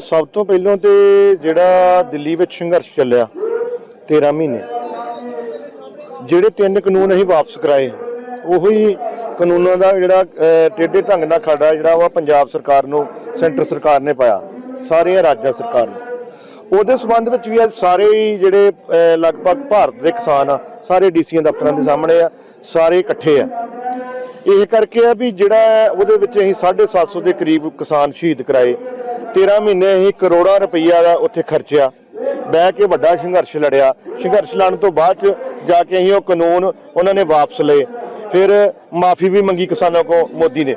ਸਭ ਤੋਂ ਪਹਿਲਾਂ ਤੇ ਜਿਹੜਾ ਦਿੱਲੀ ਵਿੱਚ ਸੰਘਰਸ਼ ਚੱਲਿਆ 13 ਮਹੀਨੇ। ਜਿਹੜੇ ਤਿੰਨ ਕਾਨੂੰਨ ਅਸੀਂ ਵਾਪਸ ਕਰਾਏ ਉਹੀ ਕਾਨੂੰਨਾਂ ਦਾ ਜਿਹੜਾ ਅਹ, ਟੇਢੇ ਢੰਗ ਨਾਲ ਖੜਾ ਜਿਹੜਾ ਵਾ ਪੰਜਾਬ ਸਰਕਾਰ ਨੂੰ ਸੈਂਟਰ ਸਰਕਾਰ ਨੇ ਪਾਇਆ ਸਾਰੀਆਂ ਰਾਜਾਂ ਸਰਕਾਰ ਨੂੰ। ਉਹਦੇ ਸੰਬੰਧ ਵਿੱਚ ਵੀ ਅੱਜ ਸਾਰੇ ਹੀ ਜਿਹੜੇ ਲਗਭਗ ਭਾਰਤ ਦੇ ਕਿਸਾਨ ਆ ਸਾਰੇ ਡੀਸੀਆਂ ਦਫ਼ਤਰਾਂ ਦੇ ਸਾਹਮਣੇ ਆ ਸਾਰੇ ਇਕੱਠੇ ਆ। ਇਹ ਕਰਕੇ ਆ ਵੀ ਜਿਹੜਾ ਉਹਦੇ ਵਿੱਚ ਅਸੀਂ 750 ਦੇ ਕਰੀਬ ਕਿਸਾਨ ਸ਼ਹੀਦ ਕਰਾਏ 13 ਮਹੀਨੇ ਅਸੀਂ ਕਰੋੜਾਂ ਰੁਪਈਆ ਦਾ ਉੱਥੇ ਖਰਚਿਆ। ਬਹਿ ਕੇ ਵੱਡਾ ਸੰਘਰਸ਼ ਲੜਿਆ। ਸੰਘਰਸ਼ ਲੜਨ ਤੋਂ ਬਾਅਦ ਚ ਜਾ ਕੇ ਅਸੀਂ ਉਹ ਕਾਨੂੰਨ ਉਹਨਾਂ ਨੇ ਵਾਪਸ ਲਏ। ਫਿਰ ਮਾਫੀ ਵੀ ਮੰਗੀ ਕਿਸਾਨਾਂ ਕੋ ਮੋਦੀ ਨੇ।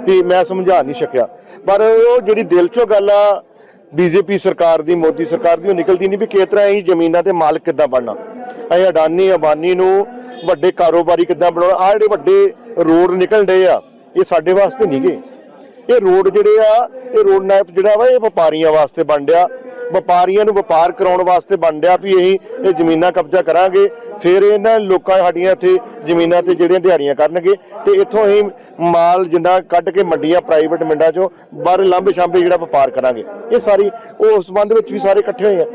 ਵੀ ਮੈਂ ਸਮਝਾ ਨਹੀਂ ਸਕਿਆ। ਪਰ ਉਹ ਜਿਹੜੀ ਦਿਲ ਚੋਂ ਗੱਲ ਆ, ਬੀਜੇਪੀ ਸਰਕਾਰ ਦੀ, ਮੋਦੀ ਸਰਕਾਰ ਦੀ, ਉਹ ਨਿਕਲਦੀ ਨਹੀਂ ਵੀ ਕਿਸ ਤਰ੍ਹਾਂ ਅਸੀਂ ਜ਼ਮੀਨਾਂ ਤੇ ਮਾਲਕ ਕਿੱਦਾਂ ਬਣਨਾ। ਅਸੀਂ ਅਡਾਨੀ, ਅਬਾਨੀ ਨੂੰ ਵੱਡੇ ਕਾਰੋਬਾਰੀ ਕਿੱਦਾਂ ਬਣਾਉਣਾ। ਆ ਜਿਹੜੇ ਵੱਡੇ ਰੋਡ ਨਿਕਲਣ ਡਏ ਆ, ਇਹ ਸਾਡੇ ਵਾਸਤੇ ਨਹੀਂ ਗੇ ਇਹ ਰੋਡ ਜਿਹੜੇ ਆ, ਇਹ ਰੋਡ ਮੈਪ ਜਿਹੜਾ ਵਾ ਇਹ ਵਪਾਰੀਆਂ ਵਾਸਤੇ ਬਣ ਰਿਹਾ। ਵਪਾਰੀਆਂ ਨੂੰ ਵਪਾਰ ਕਰਾਉਣ ਵਾਸਤੇ ਬਣ ਡਿਆ ਵੀ ਅਸੀਂ ਇਹ ਜ਼ਮੀਨਾਂ ਕਬਜ਼ਾ ਕਰਾਂਗੇ, ਫਿਰ ਇਹਨਾਂ ਲੋਕਾਂ ਸਾਡੀਆਂ ਇੱਥੇ ਜ਼ਮੀਨਾਂ ਤੇ ਜਿਹੜੀਆਂ ਦਿਹਾੜੀਆਂ ਕਰਨਗੇ ਤੇ ਇੱਥੋਂ ਅਸੀਂ ਮਾਲ ਜਿੰਨਾ ਕੱਢ ਕੇ ਮੰਡੀਆਂ ਪ੍ਰਾਈਵੇਟ ਮਿੰਡਾਂ ਚੋਂ ਬਾਹਰ ਲਾਂਬੇ ਸ਼ਾਂਬੇ ਜਿਹੜਾ ਵਪਾਰ ਕਰਾਂਗੇ। ਇਹ ਸਾਰੀ, ਉਹ ਸੰਬੰਧ ਵਿੱਚ ਵੀ ਸਾਰੇ ਇਕੱਠੇ ਹੋਏ ਆ।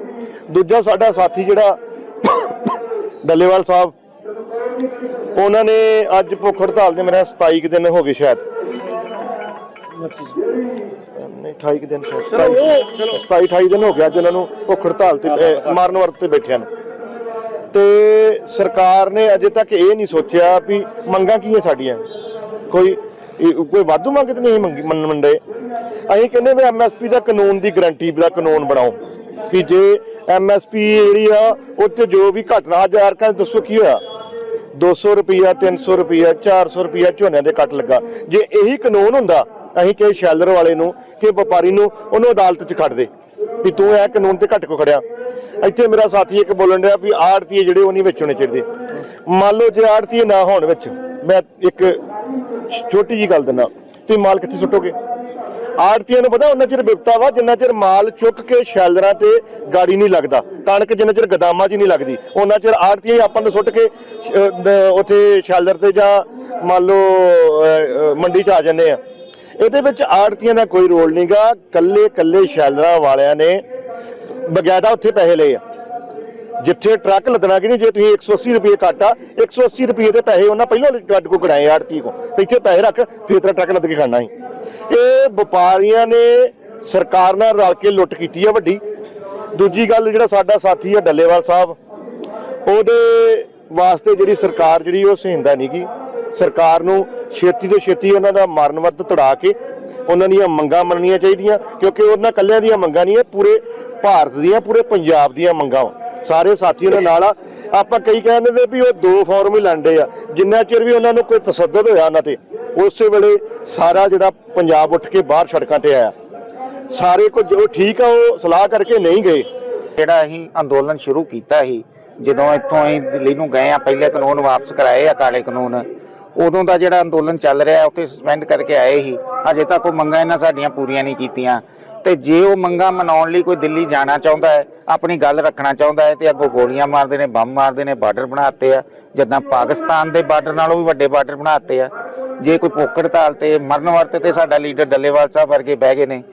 ਦੂਜਾ ਸਾਡਾ ਸਾਥੀ ਜਿਹੜਾ ਡੱਲੇਵਾਲ ਸਾਹਿਬ, ਉਹਨਾਂ ਨੇ ਅੱਜ ਭੁੱਖ ਹੜਤਾਲ ਦੇ ਮੇਰੇ 27 ਕੁ ਦਿਨ ਹੋ ਗਏ ਸ਼ਾਇਦ। ਨਹੀਂ 28 ਕੁ ਦਿਨ ਸ਼ਾਇਦ ਚਲੋ ਉਹ ਚਲੋ। 27 28 ਦਿਨ ਹੋ ਗਿਆ ਅੱਜ ਉਹਨਾਂ ਨੂੰ ਭੁੱਖ ਹੜਤਾਲ ਤੇ ਅਹ, ਮਾਰਨ ਵਰਤ ਤੇ ਬੈਠਿਆਂ ਨੂੰ। ਤੇ ਸਰਕਾਰ ਨੇ ਅਜੇ ਤੱਕ ਇਹ ਨਹੀਂ ਸੋਚਿਆ ਵੀ ਮੰਗਾਂ ਕੀ ਹੈ ਸਾਡੀਆਂ? ਕੋਈ ਇਹ ਕੋਈ ਵਾਧੂ ਮੰਗ ਤੇ ਨਹੀਂ ਮੰਗੀ ਮੰਨ ਮੰਡੇ ਅਸੀਂ ਕਹਿੰਦੇ ਵੀ ਐਮਐਸਪੀ ਦਾ ਕਾਨੂੰਨ ਦੀ ਗਰੰਟੀ ਦਾ ਕਾਨੂੰਨ ਬਣਾਓ। ਕਿ ਜੇ ਐਮਐਸਪੀ ਜਿਹੜੀ ਆ ਉੱਤੇ ਜੋ ਵੀ ਘਟਨਾ ਅੱਜ ਯਾਰ ਦੱਸੋ ਕੀ ਹੋਇਆ? 200 ਰੁਪਿਆ 300 ਰੁਪਿਆ 400 ਰੁਪਿਆ ਝੋਨੇ ਦੇ ਕੱਟ ਲੱਗਾ। ਜੇ ਇਹੀ ਕਾਨੂੰਨ ਹੁੰਦਾ ਅਸੀਂ ਕਹੇ ਸ਼ੈਲਰ ਵਾਲੇ ਨੂੰ ਕਿ ਵਪਾਰੀ ਨੂੰ, ਉਹਨੂੰ ਅਦਾਲਤ 'ਚ ਖੜ ਦੇ ਵੀ ਤੂੰ ਇਹ ਕਾਨੂੰਨ ਤੇ ਘੱਟ ਕੋ ਖੜਿਆ ਇੱਥੇ ਮੇਰਾ ਸਾਥੀ ਇੱਕ ਬੋਲਣ ਰਿਹਾ ਵੀ ਆੜਤੀਏ ਜਿਹੜੇ ਉਹ ਨਹੀਂ ਵਿੱਚ ਹੋਣੇ ਚਾਹੀਦੇ। ਮੰਨ ਲਓ ਜੇ ਆੜਤੀਏ ਨਾ ਹੋਣ ਵਿੱਚ, ਮੈਂ ਇੱਕ ਛੋਟੀ ਜੀ ਗੱਲ ਦਿੰਦਾ, ਤੁਸੀਂ ਮਾਲ ਕਿੱਥੇ ਸੁੱਟੋਗੇ? ਆੜਤੀਆਂ ਨੂੰ ਪਤਾ ਉਹਨਾਂ ਚਿਰ ਵਿਪਤਾ ਵਾ, ਜਿੰਨਾ ਚਿਰ ਮਾਲ ਚੁੱਕ ਕੇ ਸ਼ੈਲਰਾਂ ਤੇ ਗਾੜੀ ਨਹੀਂ ਲੱਗਦਾ, ਕਣਕ ਜਿੰਨਾ ਚਿਰ ਗਦਾਮਾਂ 'ਚ ਨਹੀਂ ਲੱਗਦੀ, ਉਹਨਾਂ ਚਿਰ ਆੜਤੀਆਂ ਆਪਾਂ ਨੂੰ ਸੁੱਟ ਕੇ ਉੱਥੇ ਸ਼ੈਲਰ ਤੇ ਜਾਂ ਮੰਨ ਲਓ ਮੰਡੀ 'ਚ ਆ ਜਾਂਦੇ ਆ। ਇਹਦੇ ਵਿੱਚ ਆੜਤੀਆਂ ਦਾ ਕੋਈ ਰੋਲ ਨਹੀਂਗਾ। ਕੱਲੇ ਕੱਲੇ ਸ਼ੈਲਰਾਂ ਵਾਲਿਆਂ ਨੇ ਬਗੈਦਾ ਉੱਥੇ ਪੈਸੇ ਲਏ ਆ। ਜਿੱਥੇ ਟਰੱਕ ਲੱਦਣਾ ਕਿ ਨਹੀਂ, ਜੇ ਤੁਸੀਂ 180 ਰੁਪਏ ਕਾਟਾ 180 ਰੁਪਏ ਦੇ ਪੈਸੇ ਉਹਨਾਂ ਪਹਿਲਾਂ ਗੱਡ ਕੋ ਕਰਾਏ ਆੜਤੀ ਕੋ। ਤੇ ਇੱਥੇ ਪੈਸੇ ਰੱਖ, ਫਿਰ ਤੇਰਾ ਟਰੱਕ ਲੱਦ ਕੇ ਖਾਣਾ ਸੀ। ਇਹ ਵਪਾਰੀਆਂ ਨੇ ਸਰਕਾਰ ਨਾਲ ਰਲ ਕੇ ਲੁੱਟ ਕੀਤੀ ਆ ਵੱਡੀ। ਦੂਜੀ ਗੱਲ ਜਿਹੜਾ ਸਾਡਾ ਸਾਥੀ ਆ ਡੱਲੇਵਾਲ ਸਾਹਿਬ, ਉਹਦੇ ਵਾਸਤੇ ਜਿਹੜੀ ਸਰਕਾਰ ਜਿਹੜੀ ਉਹ ਸਹਿੰਦਾ ਨਹੀਂਗੀ ਸਰਕਾਰ ਨੂੰ ਛੇਤੀ ਤੋਂ ਛੇਤੀ ਉਹਨਾਂ ਦਾ ਮਰਨ ਵੱਧ ਤੜਾ ਕੇ ਉਹਨਾਂ ਦੀਆਂ ਮੰਗਾਂ ਮੰਨਣੀਆਂ ਚਾਹੀਦੀਆਂ, ਕਿਉਂਕਿ ਉਹਨਾਂ ਕੱਲਿਆਂ ਦੀਆਂ ਮੰਗਾਂ ਨਹੀਂ, ਇਹ ਪੂਰੇ ਭਾਰਤ ਦੀਆਂ, ਪੂਰੇ ਪੰਜਾਬ ਦੀਆਂ ਮੰਗਾਂ ਸਾਰੇ ਸਾਥੀਆਂ ਦੇ ਨਾਲ ਆ। ਆਪਾਂ ਕਈ ਕਹਿੰਦੇ ਨੇ ਵੀ ਉਹ ਦੋ ਫਾਰਮ ਹੀ ਲੰਡੇ ਆ। ਜਿੰਨਾ ਚਿਰ ਵੀ ਉਹਨਾਂ ਨੂੰ ਕੋਈ ਤਸੱਦਦ ਹੋਇਆ ਉਹਨਾਂ ਤੇ, ਉਸੇ ਵੇਲੇ ਸਾਰਾ ਜਿਹੜਾ ਪੰਜਾਬ ਉੱਠ ਕੇ ਬਾਹਰ ਸੜਕਾਂ ਤੇ ਆਇਆ। ਸਾਰੇ ਕੁਝ ਉਹ ਠੀਕ ਆ, ਉਹ ਸਲਾਹ ਕਰਕੇ ਨਹੀਂ ਗਏ। ਜਿਹੜਾ ਅਸੀਂ ਅੰਦੋਲਨ ਸ਼ੁਰੂ ਕੀਤਾ ਸੀ, ਜਦੋਂ ਇੱਥੋਂ ਅਸੀਂ ਦਿੱਲੀ ਨੂੰ ਗਏ ਆ, ਪਹਿਲੇ ਕਾਨੂੰਨ ਵਾਪਸ ਕਰਾਏ ਆ ਕਾਲੇ ਕਾਨੂੰਨ ਉਦੋਂ ਦਾ ਜਿਹੜਾ ਅੰਦੋਲਨ ਚੱਲ ਰਿਹਾ ਉੱਥੇ ਸਸਪੈਂਡ ਕਰਕੇ ਆਏ ਹੀ ਅਜੇ ਤੱਕ ਉਹ ਮੰਗਾਂ ਇਹਨਾਂ ਸਾਡੀਆਂ ਪੂਰੀਆਂ ਨਹੀਂ ਕੀਤੀਆਂ। ਤੇ ਜੇ ਉਹ ਮੰਗਾਂ ਮਨਾਉਣ ਲਈ ਕੋਈ ਦਿੱਲੀ ਜਾਣਾ ਚਾਹੁੰਦਾ ਹੈ, ਆਪਣੀ ਗੱਲ ਰੱਖਣਾ ਚਾਹੁੰਦਾ ਹੈ, ਤੇ ਅੱਗੋਂ ਗੋਲੀਆਂ ਮਾਰਦੇ ਨੇ, ਬੰਬ ਮਾਰਦੇ ਨੇ, ਬਾਰਡਰ ਬਣਾਤੇ ਆ। ਜਿੱਦਾਂ ਪਾਕਿਸਤਾਨ ਦੇ ਬਾਰਡਰ ਨਾਲੋਂ ਵੀ ਵੱਡੇ ਬਾਰਡਰ ਬਣਾਤੇ ਆ। ਜੇ ਕੋਈ ਭੁੱਖ ਹੜਤਾਲ ਤੇ ਮਰਨ ਵਰਤੇ ਤੇ ਸਾਡਾ ਲੀਡਰ ਡੱਲੇਵਾਲ ਸਾਹਿਬ ਵਰਗੇ ਬਹਿ ਗਏ ਨੇ।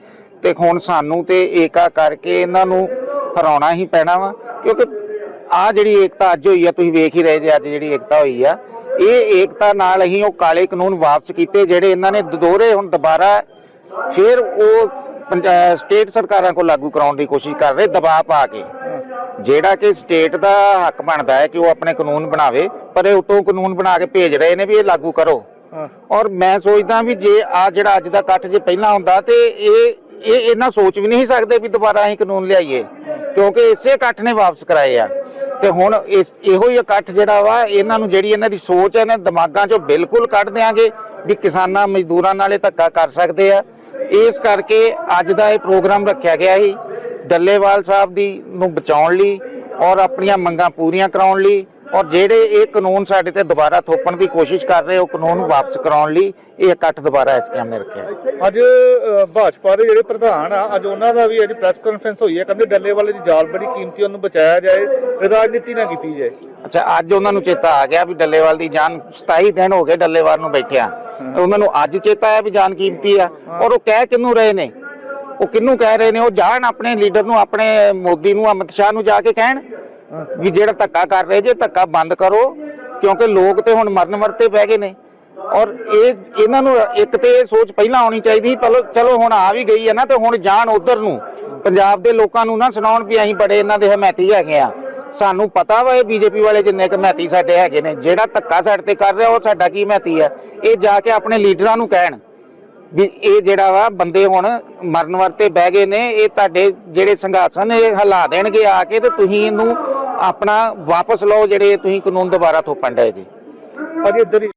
ਤੇ ਹੁਣ ਸਾਨੂੰ ਤੇ ਏਕਾ ਕਰਕੇ ਇਹਨਾਂ ਨੂੰ ਹਰਾਉਣਾ ਹੀ ਪੈਣਾ ਵਾ, ਕਿਉਂਕਿ ਆ ਜਿਹੜੀ ਏਕਤਾ ਅੱਜ ਹੋਈ ਆ, ਤੁਸੀਂ ਵੇਖ ਹੀ ਰਹੇ ਜੇ ਅੱਜ ਜਿਹੜੀ ਏਕਤਾ ਹੋਈ ਆ ਇਹ ਏਕਤਾ ਨਾਲ ਅਸੀਂ ਉਹ ਕਾਲੇ ਕਾਨੂੰਨ ਵਾਪਸ ਕੀਤੇ ਜਿਹੜੇ ਇਹਨਾਂ ਨੇ ਦੋਹਰੇ ਹੁਣ ਦੁਬਾਰਾ ਫਿਰ ਉਹ ਸਟੇਟ ਸਰਕਾਰਾਂ ਕੋਲ ਲਾਗੂ ਕਰਾਉਣ ਦੀ ਕੋਸ਼ਿਸ਼ ਕਰ ਰਹੇ ਦਬਾਅ ਪਾ ਕੇ। ਜਿਹੜਾ ਕਿ ਸਟੇਟ ਦਾ ਹੱਕ ਬਣਦਾ ਹੈ ਕਿ ਉਹ ਆਪਣੇ ਕਾਨੂੰਨ ਬਣਾਵੇ ਪਰ ਇਹ ਉਤੋਂ ਕਾਨੂੰਨ ਬਣਾ ਕੇ ਭੇਜ ਰਹੇ ਨੇ ਵੀ ਇਹ ਲਾਗੂ ਕਰੋ। ਔਰ ਮੈਂ ਸੋਚਦਾ ਵੀ ਜੇ ਆ ਜਿਹੜਾ ਅੱਜ ਦਾ ਇਕੱਠ ਜੇ ਪਹਿਲਾਂ ਹੁੰਦਾ ਤੇ ਇਹ ਇਹ ਇਹਨਾਂ ਸੋਚ ਵੀ ਨਹੀਂ ਸਕਦੇ ਵੀ ਦੁਬਾਰਾ ਅਸੀਂ ਕਾਨੂੰਨ ਲਿਆਈਏ ਕਿਉਂਕਿ ਇਸੇ ਇਕੱਠ ਨੇ ਵਾਪਸ ਕਰਾਏ ਆ। ਤੇ ਹੁਣ ਇਸ ਇਹੋ ਹੀ ਇਕੱਠ ਜਿਹੜਾ ਵਾ, ਇਹਨਾਂ ਨੂੰ ਜਿਹੜੀ ਇਹਨਾਂ ਦੀ ਸੋਚ ਹੈ, ਇਹਨਾਂ ਦਿਮਾਗਾਂ 'ਚੋਂ ਬਿਲਕੁਲ ਕੱਢ ਦਿਆਂਗੇ ਵੀ ਕਿਸਾਨਾਂ ਮਜ਼ਦੂਰਾਂ ਨਾਲੇ ਧੱਕਾ ਕਰ ਸਕਦੇ ਆ। ਇਸ ਕਰਕੇ ਅੱਜ ਦਾ ਇਹ ਪ੍ਰੋਗਰਾਮ ਰੱਖਿਆ ਗਿਆ ਸੀ। ਡੱਲੇਵਾਲ ਸਾਹਿਬ ਦੀ ਨੂੰ ਬਚਾਉਣ ਲਈ ਔਰ ਆਪਣੀਆਂ ਮੰਗਾਂ ਪੂਰੀਆਂ ਕਰਾਉਣ ਲਈ ਔਰ ਜਿਹੜੇ ਇਹ ਕਾਨੂੰਨ ਸਾਡੇ ਤੇ ਦੁਬਾਰਾ ਥੋਪਣ ਦੀ ਕੋਸ਼ਿਸ਼ ਕਰ ਰਹੇ ਉਹ ਕਾਨੂੰਨ ਵਾਪਸ ਕਰਾਉਣ ਲਈ ਇਹ ਇਕੱਠ ਦੁਬਾਰਾ ਇਸ ਕੈਮ ਨੇ ਰੱਖਿਆ ਅੱਜ ਭਾਜਪਾ ਦੇ ਜਿਹੜੇ ਪ੍ਰਧਾਨ ਆ ਅੱਜ ਉਹਨਾਂ ਦਾ ਵੀ ਅੱਜ ਪ੍ਰੈਸ ਕਾਨਫਰੰਸ ਹੋਈ ਹੈ ਕਹਿੰਦੇ ਡੱਲੇ ਵਾਲੇ ਦੀ ਜਾਲ ਬੜੀ ਕੀਮਤੀ ਉਹਨੂੰ ਬਚਾਇਆ ਜਾਏ ਰਾਜਨੀਤੀ ਨਾ ਕੀਤੀ ਜਾਏ। ਅੱਛਾ ਅੱਜ ਉਹਨਾਂ ਨੂੰ ਚੇਤਾ ਆ ਗਿਆ ਵੀ ਡੱਲੇਵਾਲ ਦੀ ਜਾਨ 27 ਦਿਨ ਹੋ ਗਏ ਡੱਲੇਵਾਲ ਨੂੰ ਬੈਠਿਆ। ਉਹਨਾਂ ਨੂੰ ਅੱਜ ਚੇਤਾ ਆਇਆ ਵੀ ਜਾਨ ਕੀਮਤੀ ਆ ਔਰ ਉਹ ਕਹਿ ਕਿਹਨੂੰ ਰਹੇ ਨੇ? ਉਹ ਕਿਹਨੂੰ ਕਹਿ ਰਹੇ ਨੇ? ਉਹ ਜਾਣ ਆਪਣੇ ਲੀਡਰ ਨੂੰ ਆਪਣੇ ਮੋਦੀ ਨੂੰ ਅਮਿਤ ਸ਼ਾਹ ਨੂੰ ਜਾ ਕੇ ਕਹਿਣ। ਵੀ ਜਿਹੜਾ ਧੱਕਾ ਕਰ ਰਹੇ, ਜੇ ਧੱਕਾ ਬੰਦ ਕਰੋ, ਕਿਉਂਕਿ ਲੋਕ ਤੇ ਹੁਣ ਮਰਨ ਵਰਤੇ ਪੈ ਗਏ ਨੇ। ਔਰ ਇਹ, ਇਹਨਾਂ ਨੂੰ ਇੱਕ ਤੇ ਇਹ ਸੋਚ ਪਹਿਲਾਂ ਆਉਣੀ ਚਾਹੀਦੀ ਸੀ ਚਲੋ ਹੁਣ ਆ ਵੀ ਗਈ ਹੈ ਨਾ, ਤੇ ਹੁਣ ਜਾਣ ਉਧਰ ਨੂੰ। ਪੰਜਾਬ ਦੇ ਲੋਕਾਂ ਨੂੰ ਨਾ ਸੁਣਾਉਣ ਵੀ ਅਸੀਂ ਬੜੇ ਇਹਨਾਂ ਦੇ ਹਮਾਇਤੀ ਹੈਗੇ ਆ। ਸਾਨੂੰ ਪਤਾ ਵਾ ਇਹ ਬੀਜੇਪੀ ਵਾਲੇ ਜਿੰਨੇ ਕੁ ਹਮਾਇਤੀ ਸਾਡੇ ਹੈਗੇ ਨੇ। ਜਿਹੜਾ ਧੱਕਾ ਸਾਡੇ ਤੇ ਕਰ ਰਿਹਾ, ਉਹ ਸਾਡਾ ਕੀ ਹਮਾਇਤੀ ਹੈ ਇਹ ਜਾ ਕੇ ਆਪਣੇ ਲੀਡਰਾਂ ਨੂੰ ਕਹਿਣ ਵੀ ਇਹ ਜਿਹੜਾ ਵਾ, ਬੰਦੇ ਹੁਣ ਮਰਨ ਵਰਤੇ ਬਹਿ ਗਏ ਨੇ, ਇਹ ਤੁਹਾਡੇ ਜਿਹੜੇ ਸੰਘਾਸਨ ਇਹ ਹਿਲਾ ਦੇਣਗੇ ਆ ਕੇ ਤੇ ਤੁਸੀਂ ਇਹਨੂੰ ਆਪਣਾ ਵਾਪਸ ਲਓ ਜਿਹੜੇ ਤੁਸੀਂ ਕਾਨੂੰਨ ਦੁਬਾਰਾ ਥੋਪਣ ਡਏ ਜੀ। ਭਾਜੀ ਇੱਧਰ ਹੀ